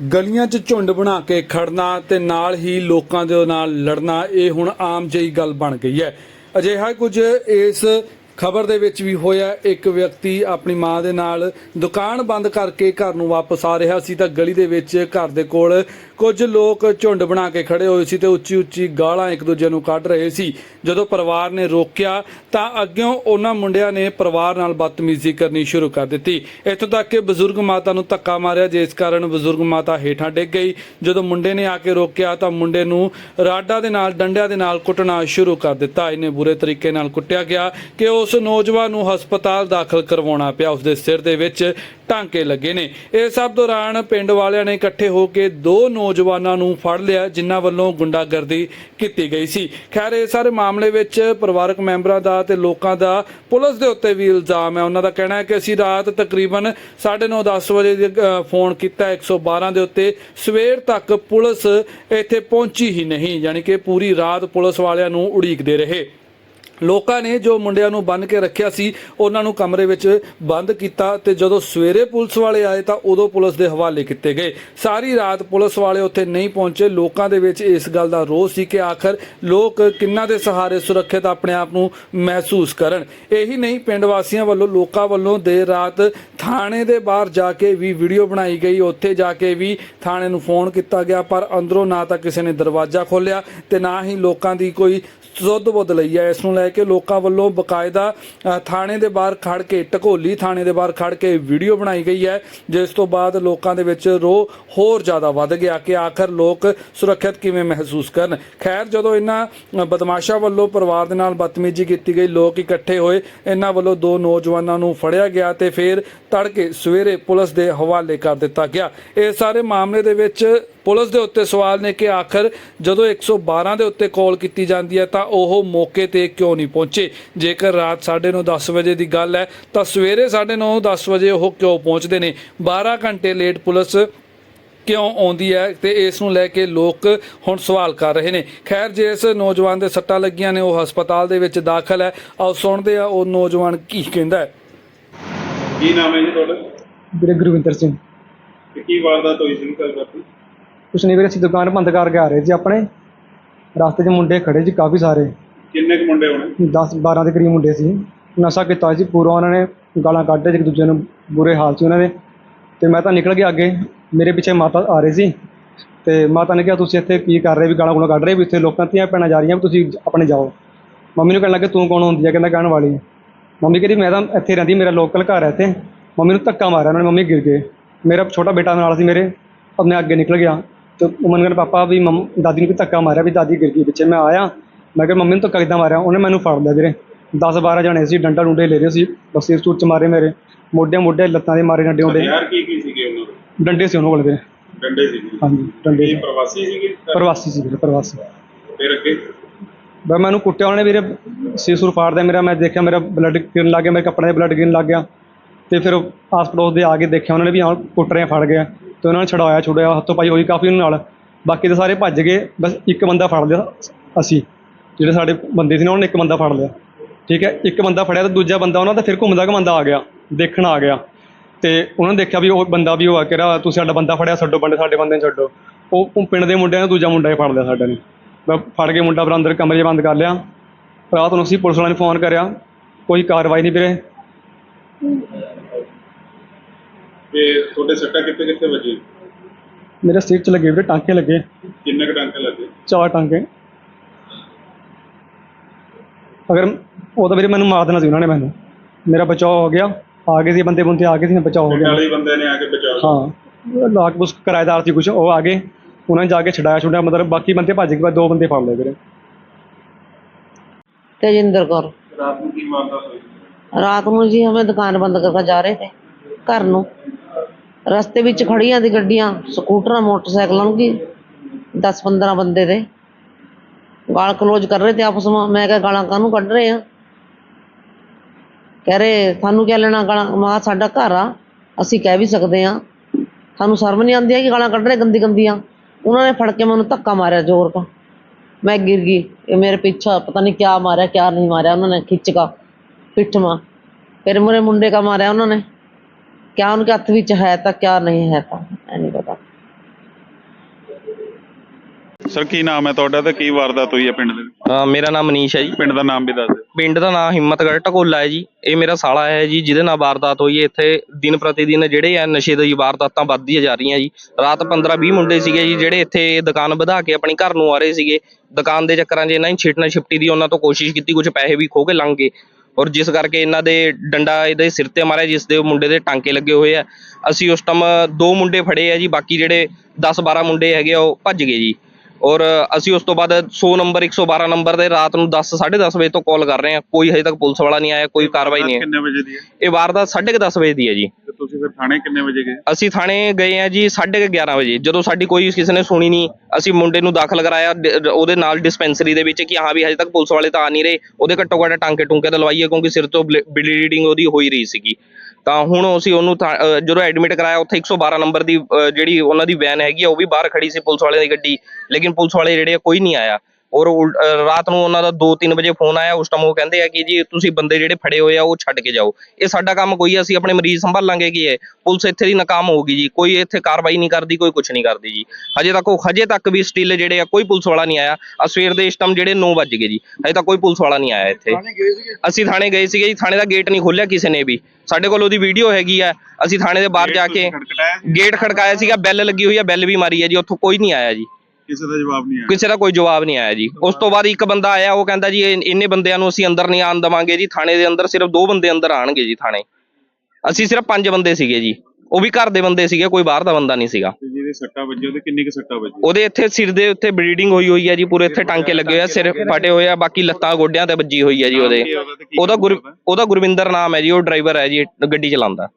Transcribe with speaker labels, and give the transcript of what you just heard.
Speaker 1: ਗਲੀਆਂ 'ਚ ਝੁੰਡ ਬਣਾ ਕੇ ਖੜਨਾ ਤੇ ਨਾਲ ਹੀ ਲੋਕਾਂ ਦੇ ਨਾਲ ਲੜਨਾ, ਇਹ ਹੁਣ ਆਮ ਜਿਹੀ ਗੱਲ ਬਣ ਗਈ ਹੈ। ਅਜਿਹਾ ਕੁਝ ਇਸ ਖਬਰ ਦੇ ਵਿੱਚ ਵੀ ਹੋਇਆ, ਇੱਕ ਵਿਅਕਤੀ ਆਪਣੀ ਮਾਂ ਦੇ ਨਾਲ ਦੁਕਾਨ ਬੰਦ ਕਰਕੇ ਘਰ ਨੂੰ ਵਾਪਸ ਆ ਰਿਹਾ ਸੀ ਤਾਂ ਗਲੀ ਦੇ ਵਿੱਚ ਘਰ ਦੇ ਕੋਲ ਕੁਝ ਲੋਕ ਝੁੰਡ ਬਣਾ ਕੇ ਖੜੇ ਹੋਏ ਸੀ ਤੇ ਉੱਚੀ ਉੱਚੀ ਗਾਲਾਂ ਇੱਕ ਦੂਜੇ ਨੂੰ ਕੱਢ ਰਹੇ ਸੀ। ਜਦੋਂ ਪਰਿਵਾਰ ਨੇ ਰੋਕਿਆ ਤਾਂ ਅੱਗਿਓਂ ਉਹਨਾਂ ਮੁੰਡਿਆਂ ਨੇ ਪਰਿਵਾਰ ਨਾਲ ਬਦਤਮੀਜ਼ੀ ਕਰਨੀ ਸ਼ੁਰੂ ਕਰ ਦਿੱਤੀ। ਇੱਥੋਂ ਤੱਕ ਕਿ ਬਜ਼ੁਰਗ ਮਾਤਾ ਨੂੰ ਧੱਕਾ ਮਾਰਿਆ, ਜਿਸ ਕਾਰਨ ਬਜ਼ੁਰਗ ਮਾਤਾ ਹੇਠਾਂ ਡਿੱਗ ਗਈ। ਜਦੋਂ ਮੁੰਡੇ ਨੇ ਆ ਕੇ ਰੋਕਿਆ ਤਾਂ ਮੁੰਡੇ ਨੂੰ ਰਾਡਾਂ ਦੇ ਨਾਲ, ਡੰਡਿਆਂ ਦੇ ਨਾਲ ਕੁੱਟਣਾ ਸ਼ੁਰੂ ਕਰ ਦਿੱਤਾ। ਇਹਨੇ ਬੁਰੇ ਤਰੀਕੇ ਨਾਲ ਕੁੱਟਿਆ ਗਿਆ ਕਿ ਉਸ ਉਸ ਨੌਜਵਾਨ ਨੂੰ ਹਸਪਤਾਲ ਦਾਖਲ ਕਰਵਾਉਣਾ ਪਿਆ। ਉਸ ਦੇ ਸਿਰ ਦੇ ਵਿੱਚ ਟਾਂਕੇ ਲੱਗੇ ਨੇ। ਇਹ ਸਭ ਦੌਰਾਨ ਪਿੰਡ ਵਾਲਿਆਂ ਨੇ ਇਕੱਠੇ ਹੋ ਕੇ ਦੋ ਨੌਜਵਾਨਾਂ ਨੂੰ ਫੜ ਲਿਆ ਜਿਨ੍ਹਾਂ ਵੱਲੋਂ ਗੁੰਡਾਗਰਦੀ ਕੀਤੀ ਗਈ ਸੀ। ਖੈਰ ਇਹ ਸਾਰੇ ਮਾਮਲੇ ਵਿੱਚ ਪਰਿਵਾਰਕ ਮੈਂਬਰਾਂ ਦਾ ਤੇ ਲੋਕਾਂ ਦਾ ਪੁਲਿਸ ਦੇ ਉੱਤੇ ਵੀ ਇਲਜ਼ਾਮ ਹੈ। ਉਹਨਾਂ ਦਾ ਕਹਿਣਾ ਹੈ ਕਿ ਅਸੀਂ ਰਾਤ ਤਕਰੀਬਨ 9:30 10 ਵਜੇ ਦੇ, ਅ, ਫੋਨ ਕੀਤਾ 112 ਦੇ ਉੱਤੇ। ਸਵੇਰ ਤੱਕ ਪੁਲਿਸ ਇੱਥੇ ਪਹੁੰਚੀ ਹੀ ਨਹੀਂ ਯਾਨੀ ਕਿ ਪੂਰੀ ਰਾਤ ਪੁਲਿਸ ਵਾਲਿਆਂ ਨੂੰ ਉਡੀਕਦੇ ਰਹੇ। ਲੋਕਾਂ ਨੇ ਜੋ ਮੁੰਡਿਆਂ ਨੂੰ ਬੰਨ ਕੇ ਰੱਖਿਆ ਸੀ, ਉਹਨਾਂ ਨੂੰ ਕਮਰੇ ਵਿੱਚ ਬੰਦ ਕੀਤਾ ਤੇ ਜਦੋਂ ਸਵੇਰੇ ਪੁਲਿਸ ਵਾਲੇ ਆਏ ਤਾਂ ਉਦੋਂ ਪੁਲਿਸ ਦੇ ਹਵਾਲੇ ਕੀਤੇ ਗਏ। ਸਾਰੀ ਰਾਤ ਪੁਲਿਸ ਵਾਲੇ ਉੱਥੇ ਨਹੀਂ ਪਹੁੰਚੇ। ਲੋਕਾਂ ਦੇ ਵਿੱਚ ਇਸ ਗੱਲ ਦਾ ਰੋਸ ਸੀ ਕਿ ਆਖਰ ਲੋਕ ਕਿੰਨਾ ਦੇ ਸਹਾਰੇ ਸੁਰੱਖਿਅਤ ਆਪਣੇ ਆਪ ਨੂੰ ਮਹਿਸੂਸ ਕਰਨ। ਇਹੀ ਨਹੀਂ, ਪਿੰਡ ਵਾਸੀਆਂ ਵੱਲੋਂ, ਲੋਕਾਂ ਵੱਲੋਂ ਦੇਰ ਰਾਤ ਥਾਣੇ ਦੇ ਬਾਹਰ ਜਾ ਕੇ ਵੀ ਵੀਡੀਓ ਬਣਾਈ ਗਈ। ਉੱਥੇ ਜਾ ਕੇ ਵੀ ਥਾਣੇ ਨੂੰ ਫੋਨ ਕੀਤਾ ਗਿਆ, ਪਰ ਅੰਦਰੋਂ ਨਾ ਤਾਂ ਕਿਸੇ ਨੇ ਦਰਵਾਜ਼ਾ ਖੋਲ੍ਹਿਆ ਤੇ ਨਾ ਹੀ ਲੋਕਾਂ ਦੀ ਕੋਈ ਸੁੱਧ ਬੁੱਧ ਲਈ ਹੈ ਇਸ ਨੂੰ ਲੈ ਕੇ ਲੋਕਾਂ ਵੱਲੋਂ ਬਕਾਇਦਾ ਥਾਣੇ ਦੇ ਬਾਹਰ ਖੜ ਕੇ ਟਕੋਲੀ ਥਾਣੇ ਦੇ ਬਾਹਰ ਖੜ ਕੇ ਵੀਡੀਓ ਬਣਾਈ ਗਈ ਹੈ, ਜਿਸ ਤੋਂ ਬਾਅਦ ਲੋਕਾਂ ਦੇ ਵਿੱਚ ਰੋਹ ਹੋਰ ਜ਼ਿਆਦਾ ਵੱਧ ਗਿਆ ਕਿ ਆਖਰ ਲੋਕ ਸੁਰੱਖਿਅਤ ਕਿਵੇਂ ਮਹਿਸੂਸ ਕਰਨ। ਖੈਰ, ਜਦੋਂ ਇਹਨਾਂ ਬਦਮਾਸ਼ਾਂ ਵੱਲੋਂ ਪਰਿਵਾਰ ਦੇ ਨਾਲ ਬਦਤਮੀਜ਼ੀ ਕੀਤੀ ਗਈ, ਲੋਕ ਇਕੱਠੇ ਹੋਏ, ਇਹਨਾਂ ਵੱਲੋਂ ਦੋ ਨੌਜਵਾਨਾਂ ਨੂੰ ਫੜਿਆ ਗਿਆ ਤੇ ਫਿਰ ਤੜਕੇ ਸਵੇਰੇ ਪੁਲਿਸ ਦੇ ਹਵਾਲੇ ਕਰ ਦਿੱਤਾ ਗਿਆ। ਇਹ ਸਾਰੇ ਮਾਮਲੇ ਦੇ ਵਿੱਚ ਪੁਲਿਸ ਦੇ ਉੱਤੇ ਸਵਾਲ ਨੇ ਕਿ ਆਖਰ ਜਦੋਂ 112 ਦੇ ਉੱਤੇ ਕਾਲ ਕੀਤੀ ਜਾਂਦੀ ਹੈ ਤਾਂ ਉਹ ਮੌਕੇ ਤੇ ਕਿਉਂ ਨਹੀਂ ਪਹੁੰਚੇ। ਜੇਕਰ ਰਾਤ 9:30 10 ਵਜੇ ਦੀ ਗੱਲ ਹੈ ਤਾਂ ਸਵੇਰੇ 9:30 10 ਵਜੇ ਉਹ ਕਿਉਂ ਪਹੁੰਚਦੇ ਨੇ? 12 ਘੰਟੇ ਲੇਟ ਪੁਲਿਸ ਕਿਉਂ ਆਉਂਦੀ ਹੈ ਤੇ ਇਸ ਨੂੰ ਲੈ ਕੇ ਲੋਕ ਹੁਣ ਸਵਾਲ ਕਰ ਰਹੇ ਨੇ। ਖੈਰ ਜੇ ਇਸ ਨੌਜਵਾਨ ਦੇ ਸੱਟਾਂ ਲੱਗੀਆਂ ਨੇ ਉਹ ਹਸਪਤਾਲ ਦੇ ਵਿੱਚ ਦਾਖਲ ਹੈ। ਆਓ ਸੁਣਦੇ ਆ ਉਹ ਨੌਜਵਾਨ ਕੀ ਕਹਿੰਦਾ ਹੈ।
Speaker 2: ਕੀ ਨਾਮ ਹੈ ਜੀ ਤੁਹਾਡਾ?
Speaker 3: ਵੀਰੇ ਗੁਰਵਿੰਦਰ ਸਿੰਘ।
Speaker 2: ਤੇ ਕੀ ਵਾਰਦਾਤ ਹੋਈ ਸੀ ਕੱਲ ਰਾਤੀ?
Speaker 3: ਕੁਛ ਨਹੀਂ ਵੀਰੇ ਅਸੀਂ ਦੁਕਾਨ ਬੰਦ ਕਰਕੇ ਆ ਰਹੇ ਸੀ ਆਪਣੇ। ਰਸਤੇ 'ਚ ਮੁੰਡੇ ਖੜੇ ਸੀ ਕਾਫੀ ਸਾਰੇ।
Speaker 2: ਕਿੰਨੇ ਕੁ ਮੁੰਡੇ ਹੋਣੇ?
Speaker 3: 10 12 ਦੇ ਕਰੀਬ ਮੁੰਡੇ ਸੀ। ਨਸ਼ਾ ਕੀਤਾ ਸੀ, ਪੂਰਾ ਉਹਨਾਂ ਨੇ ਗਾਲਾਂ ਕੱਢਦੇ ਇੱਕ ਦੂਜੇ ਨੂੰ ਬੁਰੇ ਹਾਲ ਸੀ ਉਹਨਾਂ ਦੇ। ਤੇ ਮੈਂ ਤਾਂ ਨਿਕਲ ਗਿਆ ਅੱਗੇ, ਮੇਰੇ ਪਿੱਛੇ ਮਾਤਾ ਆ ਰਹੀ ਸੀ। ਤੇ ਮਾਤਾ ਨੇ ਕਿਹਾ, ਤੁਸੀਂ ਇੱਥੇ ਕੀ ਕਰ ਰਹੇ ਵੀ ਗਾਲਾਂ ਗੁਲਾਂ ਕੱਢ ਰਹੇ ਵੀ ਇੱਥੇ ਲੋਕਾਂ ਦੀਆਂ ਭੈਣਾਂ ਜਾ ਰਹੀਆਂ, ਵੀ ਤੁਸੀਂ ਆਪਣੇ ਜਾਓ। ਮੰਮੀ ਨੂੰ ਕਹਿਣ ਲੱਗੇ, ਤੂੰ ਕੌਣ ਹੁੰਦੀ ਹੈ ਕਹਿੰਦਾ, ਕਹਿਣ ਵਾਲੀ ਮੰਮੀ ਕਹਿੰਦੀ, ਮੈਂ ਤਾਂ ਇੱਥੇ ਰਹਿੰਦੀ, ਮੇਰਾ ਲੋਕਲ ਘਰ ਹੈ ਇੱਥੇ। ਮੰਮੀ ਨੂੰ ਧੱਕਾ ਮਾਰਿਆ ਉਹਨਾਂ ਨੇ, ਮੰਮੀ ਗਿਰ ਗਏ। ਮੇਰਾ ਛੋਟਾ ਬੇਟਾ ਨਾਲ ਸੀ ਮੇਰੇ ਉਹ ਮੈਂ ਅੱਗੇ ਨਿਕਲ ਗਿਆ। ਤੇ ਉਹ ਮੈਨੂੰ ਕਹਿੰਦਾ, ਪਾਪਾ, ਵੀ ਮੰਮ, ਦਾਦੀ ਨੂੰ ਵੀ ਧੱਕਾ ਮਾਰਿਆ, ਵੀ ਦਾਦੀ ਗਿਰ ਗਈ, ਪਿੱਛੇ ਮੈਂ ਆਇਆ। ਮੈਂ ਕਿਹਾ ਮੰਮੀ ਨੂੰ ਧੱਕਾ ਕਿੱਦਾਂ ਮਾਰਿਆ? ਉਹਨੇ ਮੈਨੂੰ ਫੜ ਲਿਆ ਵੀਰੇ। 10 12 ਜਣੇ ਸੀ ਡੰਡਾ ਡੁੰਡੇ ਲੈ ਰਹੇ ਸੀ। ਬਸ ਇਸ ਚ ਮਾਰੇ ਮੇਰੇ। ਮੋਢੇ ਮੋਢੇ ਲੱਤਾਂ ਦੇ ਮਾਰੇ ਡੰਡੇ ਡੁੰਡੇ
Speaker 2: ਹਥਿਆਰ ਕੀ ਕੀ ਸੀਗੇ ਉਹਨਾਂ ਦੇ?
Speaker 3: ਡੰਡੇ ਸੀ ਉਹਨਾਂ ਕੋਲ ਵੀਰੇ।
Speaker 2: ਡੰਡੇ ਸੀਗੇ
Speaker 3: ਹਾਂਜੀ ਡੰਡੇ
Speaker 2: ਇਹ
Speaker 3: ਸੀ।
Speaker 2: ਪ੍ਰਵਾਸੀ ਸੀਗੇ?
Speaker 3: ਪ੍ਰਵਾਸੀ ਸੀ ਵੀਰੇ ਪ੍ਰਵਾਸੀ।
Speaker 2: ਫਿਰ ਅੱਗੇ?
Speaker 3: ਬਈ ਮੈਨੂੰ ਕੁੱਟਿਆ ਉਹਨੇ ਵੀਰੇ ਸੀਸੂਰ ਫਾੜਦਾ ਮੇਰਾ। ਮੈਂ ਦੇਖਿਆ ਮੇਰਾ ਬਲੱਡ ਗਿਰਨ ਲੱਗ ਗਿਆ ਮੇਰੇ ਕੱਪੜੇ ਦੇ ਬਲੱਡ ਗਿਰਨ ਲੱਗ ਗਿਆ। ਤੇ ਫਿਰ ਆਸ ਪੜੋਸ ਦੇ ਆ ਕੇ ਦੇਖਿਆ ਉਹਨਾਂ ਨੇ ਵੀ ਹਾਂ ਕੁੱਟ ਰਹੇ ਆ, ਫੜ ਗਿਆ ਤੇ ਉਹਨਾਂ ਨੇ ਛਡਾਇਆ ਛੁਡਾਇਆ ਹੱਥੋਂ ਪਾਈ ਹੋਈ ਕਾਫੀ ਉਹਨਾਂ ਨਾਲ। ਬਾਕੀ ਦੇ ਸਾਰੇ ਭੱਜ ਗਏ। ਬਸ ਇੱਕ ਬੰਦਾ ਫੜ ਲਿਆ ਅਸੀਂ। ਜਿਹੜੇ ਸਾਡੇ ਬੰਦੇ ਸੀ ਨਾ ਉਹਨਾਂ ਨੇ ਇੱਕ ਬੰਦਾ ਫੜ ਲਿਆ। ਠੀਕ ਹੈ? ਇੱਕ ਬੰਦਾ ਫੜਿਆ ਤੇ ਦੂਜਾ ਬੰਦਾ ਉਹਨਾਂ ਦਾ ਫਿਰ ਘੁੰਮਦਾ ਘੁੰਮਦਾ ਆ ਗਿਆ ਦੇਖਣ ਆ ਗਿਆ। ਤੇ ਉਹਨਾਂ ਨੇ ਦੇਖਿਆ ਵੀ ਉਹ ਬੰਦਾ ਵੀ ਉਹ ਆ ਕੇ ਰਿਹਾ ਤੁਸੀਂ ਸਾਡਾ ਬੰਦਾ ਫੜਿਆ ਛੱਡੋ ਬੰਦੇ ਸਾਡੇ ਬੰਦੇ ਨੂੰ ਛੱਡੋ। ਉਹ ਪਿੰਡ ਦੇ ਮੁੰਡਿਆਂ ਨੇ ਦੂਜਾ ਮੁੰਡਾ ਹੀ ਫੜ ਲਿਆ ਸਾਡੇ ਨੇ ਮੈਂ ਫੜ ਕੇ ਮੁੰਡਾ ਫਿਰ ਅੰਦਰ ਕਮਰੇ ਬੰਦ ਕਰ ਲਿਆ। ਰਾਤ ਨੂੰ ਅਸੀਂ ਪੁਲਿਸ ਵਾਲਿਆਂ ਨੂੰ ਫੋਨ ਕਰਿਆ ਕੋਈ ਕਾਰਵਾਈ ਨਹੀਂ ਵੀਰੇ।
Speaker 2: ਤੇ ਤੁਹਾਡੇ ਸੱਟਾਂ ਕਿੱਥੇ ਕਿੱਥੇ ਵੱਜੀ
Speaker 3: ਮੇਰੇ ਸਿਰ 'ਚ ਲੱਗੇ ਵੀਰੇ ਟਾਂਕੇ ਲੱਗੇ।
Speaker 2: ਕਿੰਨੇ ਕੁ ਟਾਂਕੇ ਲੱਗੇ?
Speaker 3: ਚਾਰ ਟਾਂਕੇ। ਅਗਰ ਉਹ ਤਾਂ ਵੀਰੇ ਮੈਨੂੰ ਮਾਰ ਦੇਣਾ ਸੀ ਉਹਨਾਂ ਨੇ ਮੈਨੂੰ ਮੇਰਾ ਬਚਾਅ ਹੋ ਗਿਆ ਆ ਗਏ ਸੀ ਬੰਦੇ ਬੰਦੇ ਆ ਗਏ ਸੀ ਬਚਾਅ ਹੋ
Speaker 2: ਪਿੰਡ
Speaker 3: ਗਿਆ
Speaker 2: ਵਾਲੇ ਬੰਦੇ ਨੇ ਆ ਕੇ ਬਚਾਅ
Speaker 3: ਹਾਂ ਲਾਕ ਬੁਸ ਕਿਰਾਏਦਾਰ ਸੀ ਕੁਝ ਉਹ ਆ ਗਏ ਉਹਨਾਂ ਨੇ ਜਾ ਕੇ ਛਡਾਇਆ ਛੁਡਾਇਆ ਮਤਲਬ ਬਾਕੀ ਬੰਦੇ ਭੱਜ ਗਏ ਬਸ ਦੋ ਬੰਦੇ ਫੜ ਲਏ ਵੀਰੇ
Speaker 4: तेजिंदर कौर
Speaker 2: ਰਾਤ ਨੂੰ ਕੀ ਵਾਰਦਾਤ ਹੋਈ
Speaker 4: ਰਾਤ ਨੂੰ ਜੀ ਹਮੇ ਦੁਕਾਨ ਬੰਦ ਕਰਕੇ ਜਾ ਰਹੇ ਤੇ ਘਰ ਨੂੰ ਰਸਤੇ ਵਿੱਚ ਖੜੀਆਂ ਦੀ ਗੱਡੀਆਂ ਸਕੂਟਰਾਂ ਮੋਟਰਸਾਈਕਲਾਂ ਕੀ 10 15 ਬੰਦੇ ਦੇ ਗਾਲ ਕਲੋਜ਼ ਕਰ ਰਹੇ ਤੇ ਆਪਸ ਵਿੱਚ ਮੈਂ ਕਿਹਾ ਗਾਲਾਂ ਕਾਹਨੂੰ ਕੱਢ ਰਹੇ ਆ ਕਹਿ ਰਹੇ ਤੁਹਾਨੂੰ ਕਿਆ ਲੈਣਾ ਗਾਲਾਂ ਮਾ ਸਾਡਾ ਘਰ ਆ ਅਸੀਂ ਕਹਿ ਵੀ ਸਕਦੇ ਆ ਸਾਨੂੰ ਸ਼ਰਮ ਨਹੀਂ ਆਉਂਦੀ ਹੈ ਕਿ ਗਾਲਾਂ ਕੱਢ ਰਹੇ ਗੰਦੀ ਗੰਦੀਆਂ ਉਹਨਾਂ ਨੇ ਫੜ ਕੇ ਮੈਨੂੰ ਧੱਕਾ ਮਾਰਿਆ ਜ਼ੋਰ ਦਾ मैं गिर गई ये मेरे पीछे पता नहीं क्या मारा क्या नहीं मारा उन्होंने खिंच का पिठ में फिर मेरे मुंडे का मारा उन्होंने क्या उनके हथ विच है था क्या नहीं है था ऐ नहीं पता
Speaker 2: ਸਰ ਕੀ ਨਾਮ ਹੈ ਤੁਹਾਡਾ ਤੇ ਕੀ ਵਾਰਦਾਤ ਹੋਈ ਹੈ ਪਿੰਡ ਦੇ ਵਿੱਚ?
Speaker 5: ਅ, ਮੇਰਾ ਨਾਮ ਮਨੀਸ਼ ਹੈ ਜੀ।
Speaker 2: ਪਿੰਡ ਦਾ ਨਾਮ ਵੀ ਦੱਸ ਦਿਓ।
Speaker 5: ਪਿੰਡ ਦਾ ਨਾਮ ਹਿੰਮਤਗੜ੍ਹ ਢਕੋਲਾ ਹੈ ਜੀ। ਇਹ ਮੇਰਾ ਸਾਲਾ ਹੈ ਜੀ ਜਿਹਦੇ ਨਾਲ ਵਾਰਦਾਤ ਹੋਈ ਹੈ। ਇੱਥੇ ਦਿਨ ਪ੍ਰਤੀ ਦਿਨ ਜਿਹੜੇ ਆ ਨਸ਼ੇ ਦੀ ਵਾਰਦਾਤਾਂ ਵੱਧਦੀਆਂ ਜਾ ਰਹੀਆਂ ਜੀ। ਰਾਤ 15 20 ਮੁੰਡੇ ਸੀਗੇ ਜੀ ਜਿਹੜੇ ਇੱਥੇ ਦੁਕਾਨ ਵਧਾ ਕੇ ਆਪਣੀ ਘਰ ਨੂੰ ਆ ਰਹੇ ਸੀਗੇ। ਦੁਕਾਨ ਦੇ ਚੱਕਰਾਂ 'ਚ ਇਹਨਾਂ ਨੇ ਛਿਟਣਾ ਛਿਪਟੀ ਦੀ ਉਹਨਾਂ ਤੋਂ ਕੋਸ਼ਿਸ਼ ਕੀਤੀ ਕੁਝ ਪੈਸੇ ਵੀ ਖੋਹ ਕੇ ਲੰਘ ਗਏ। ਔਰ ਜਿਸ ਕਰਕੇ ਇਹਨਾਂ ਦੇ ਡੰਡਾ ਇਹਦੇ ਸਿਰ ਤੇ ਮਾਰਿਆ ਜਿਸ ਦੇ ਮੁੰਡੇ ਦੇ ਟਾਂਕੇ ਲੱਗੇ ਹੋਏ ਆ। ਅਸੀਂ ਉਸ ਟਾਈਮ ਦੋ ਮੁੰਡੇ ਫੜੇ ਆ ਜੀ ਬਾਕੀ ਜਿਹੜੇ 10 12 ਮੁੰਡੇ ਹੈਗੇ ਆ ਉਹ ਭੱਜ ਗਏ ਜੀ। ਔਰ ਅਸੀਂ ਉਸ ਤੋਂ ਬਾਅਦ 100 ਨੰਬਰ 112 ਨੰਬਰ ਦੇ ਰਾਤ ਨੂੰ 10 10:30 ਵਜੇ ਤੋਂ ਕਾਲ ਕਰ ਰਹੇ ਹਾਂ। ਕੋਈ ਹਜੇ ਤੱਕ ਪੁਲਿਸ ਵਾਲਾ ਨਹੀਂ ਆਇਆ ਕੋਈ ਕਾਰਵਾਈ ਨਹੀਂ ਹੈ।
Speaker 2: ਕਿੰਨੇ ਵਜੇ ਦੀ ਹੈ?
Speaker 5: ਇਹ ਵਾਰਦਾਤ 10:30 ਵਜੇ ਦੀ ਹੈ ਜੀ।
Speaker 2: ਤੇ ਤੁਸੀਂ ਫਿਰ ਥਾਣੇ ਕਿੰਨੇ ਵਜੇ ਗਏ?
Speaker 5: ਅਸੀਂ ਥਾਣੇ ਗਏ ਆ ਜੀ 11:30 ਵਜੇ। ਜਦੋਂ ਸਾਡੀ ਕੋਈ ਕਿਸੇ ਨੇ ਸੁਣੀ ਨਹੀਂ, ਅਸੀਂ ਮੁੰਡੇ ਨੂੰ ਦਾਖਲ ਕਰਾਇਆ ਡ- ਉਹਦੇ ਨਾਲ ਡਿਸਪੈਂਸਰੀ ਦੇ ਵਿੱਚ ਕਿ ਹਾਂ ਵੀ ਹਜੇ ਤੱਕ ਪੁਲਿਸ ਵਾਲੇ ਤਾਂ ਆ ਨਹੀਂ ਰਹੇ। ਉਹਦੇ ਘੱਟੋ ਘੱਟ ਟਾਂਕੇ ਟੁੰਕੇ ਤਾਂ ਲਵਾਈਏ, ਕਿਉਂਕਿ ਸਿਰ ਤੋਂ ਬਲੀਡਿੰਗ ਉਹਦੀ ਹੋਈ ਰਹੀ ਸੀਗੀ। ਤਾਂ ਹੁਣ ਅਸੀਂ ਉਹਨੂੰ ਥਾ- ਅਹ, ਜਦੋਂ ਐਡਮਿਟ ਕਰਾਇਆ, ਉੱਥੇ 112 ਨੰਬਰ ਦੀ, ਅਹ, ਜਿਹੜੀ ਉਹਨਾਂ ਦੀ ਵੈਨ ਹੈਗੀ ਆ, ਉਹ ਵੀ ਬਾਹਰ ਖੜੀ ਸੀ ਪੁਲਿਸ ਵਾਲਿਆਂ ਦੀ ਗੱਡੀ। ਲੇਕਿਨ ਪੁਲਿਸ ਵਾਲੇ ਜਿਹੜੇ ਆ, ਕੋਈ ਨਹੀਂ ਆਇਆ। ਔਰ ਉਲ- ਰਾਤ ਨੂੰ ਉਹਨਾਂ ਦਾ 2-3 ਵਜੇ ਫੋਨ ਆਇਆ ਉਸ ਟਾਈਮ ਉਹ ਕਹਿੰਦੇ ਆ ਕਿ ਜੀ ਤੁਸੀਂ ਬੰਦੇ ਜਿਹੜੇ ਫੜੇ ਹੋਏ ਆ ਉਹ ਛੱਡ ਕੇ ਜਾਓ। ਇਹ ਸਾਡਾ ਕੰਮ ਕੋਈ ਅਸੀਂ ਆਪਣੇ ਮਰੀਜ਼ ਸੰਭਾਲਾਂਗੇ ਕੀ ਹੈ? ਪੁਲਿਸ ਇੱਥੇ ਦੀ ਨਾਕਾਮ ਹੋਊਗੀ ਜੀ। ਕੋਈ ਇੱਥੇ ਕਾਰਵਾਈ ਨਹੀਂ ਕਰਦੀ ਕੋਈ ਕੁਝ ਨਹੀਂ ਕਰਦੀ ਜੀ। ਹਜੇ ਤੱਕ ਉਹ ਹਜੇ ਤੱਕ ਵੀ ਸਟਿਲ ਜਿਹੜੇ ਆ ਕੋਈ ਪੁਲਿਸ ਵਾਲਾ ਨਹੀਂ ਆਇਆ। ਆ ਸਵੇਰ ਦੇ ਇਸ ਟਾਈਮ ਜਿਹੜੇ 9 ਵੱਜ ਗਏ ਜੀ। ਹਜੇ ਤੱਕ ਕੋਈ ਪੁਲਿਸ ਵਾਲਾ ਨਹੀਂ ਆਇਆ ਇੱਥੇ। ਅਸੀਂ ਥਾਣੇ ਗਏ ਸੀਗੇ ਜੀ। ਥਾਣੇ ਦਾ ਗੇਟ ਨਹੀਂ ਖੋਲਿਆ ਕਿਸੇ ਨੇ ਵੀ। ਸਾਡੇ ਕੋਲ ਉਹਦੀ ਵੀਡੀਓ ਹੈਗੀ ਆ। ਅਸੀਂ ਥਾਣੇ ਦੇ ਬਾਹਰ ਜਾ ਕੇ? ਗੇਟ ਖੜਕਾਇਆ ਸੀਗਾ ਬੈਲ ਲੱਗੀ ਹੋਈ ਆ ਬੈਲ ਵੀ ਮਾਰੀ ਹੈ ਜੀ। ਉੱਥੋਂ ਕੋਈ ਨਹੀਂ ਆਇਆ ਜੀ।
Speaker 2: ਕਿਸੇ ਦਾ ਜਵਾਬ ਨਹੀਂ ਆਇਆ।
Speaker 5: ਕਿਸੇ ਦਾ ਕੋਈ ਜਵਾਬ ਨਹੀਂ ਆਇਆ ਜੀ। ਉਸ ਤੋਂ ਬਾਅਦ ਇੱਕ ਬੰਦਾ ਆਇਆ ਉਹ ਕਹਿੰਦਾ ਜੀ ਇਹ- ਇੰਨੇ ਬੰਦਿਆਂ ਨੂੰ ਅਸੀਂ ਅੰਦਰ ਨਹੀਂ ਆਣ ਦਵਾਂਗੇ ਜੀ ਥਾਣੇ ਦੇ ਅੰਦਰ ਸਿਰਫ ਦੋ ਬੰਦੇ ਅੰਦਰ ਆਣਗੇ ਜੀ ਥਾਣੇ। ਅਸੀਂ ਸਿਰਫ ਪੰਜ ਬੰਦੇ ਸੀਗੇ ਜੀ। ਉਹ ਵੀ ਘਰ ਦੇ ਬੰਦੇ ਸੀਗੇ ਕੋਈ ਬਾਹਰ ਦਾ ਬੰਦਾ ਨਹੀਂ ਸੀਗਾ।
Speaker 2: ਤੇ ਜਿਹਦੇ ਸੱਟਾ ਵੱਜੀ ਉਹਦੇ ਕਿੰਨੀ ਕੁ ਸੱਟਾ ਵੱਜੀ
Speaker 5: ਉਹਦੇ ਇੱਥੇ ਸਿਰ ਦੇ ਉੱਤੇ ਬਲੀਡਿੰਗ ਹੋਈ ਹੋਈ ਹੈ ਜੀ ਪੂਰੇ ਇੱਥੇ ਟਾਂਕੇ ਲੱਗੇ ਹੋਏ ਆ ਸਿਰ ਫਟੇ ਹੋਏ ਆ ਬਾਕੀ ਲੱਤਾਂ ਗੋਡਿਆਂ ਤੇ ਵੱਜੀ ਹੋਈ ਹੈ ਜੀ ਉਹਦੇ।
Speaker 2: ਉਹਦਾ
Speaker 5: ਗੁਰ? ਉਹਦਾ ਗੁਰਵਿੰਦਰ ਨਾਮ ਹੈ ਜੀ ਉਹ ਡਰਾਈਵਰ ਹੈ ਜੀ ਗੱਡੀ ਚਲਾਉਂਦਾ।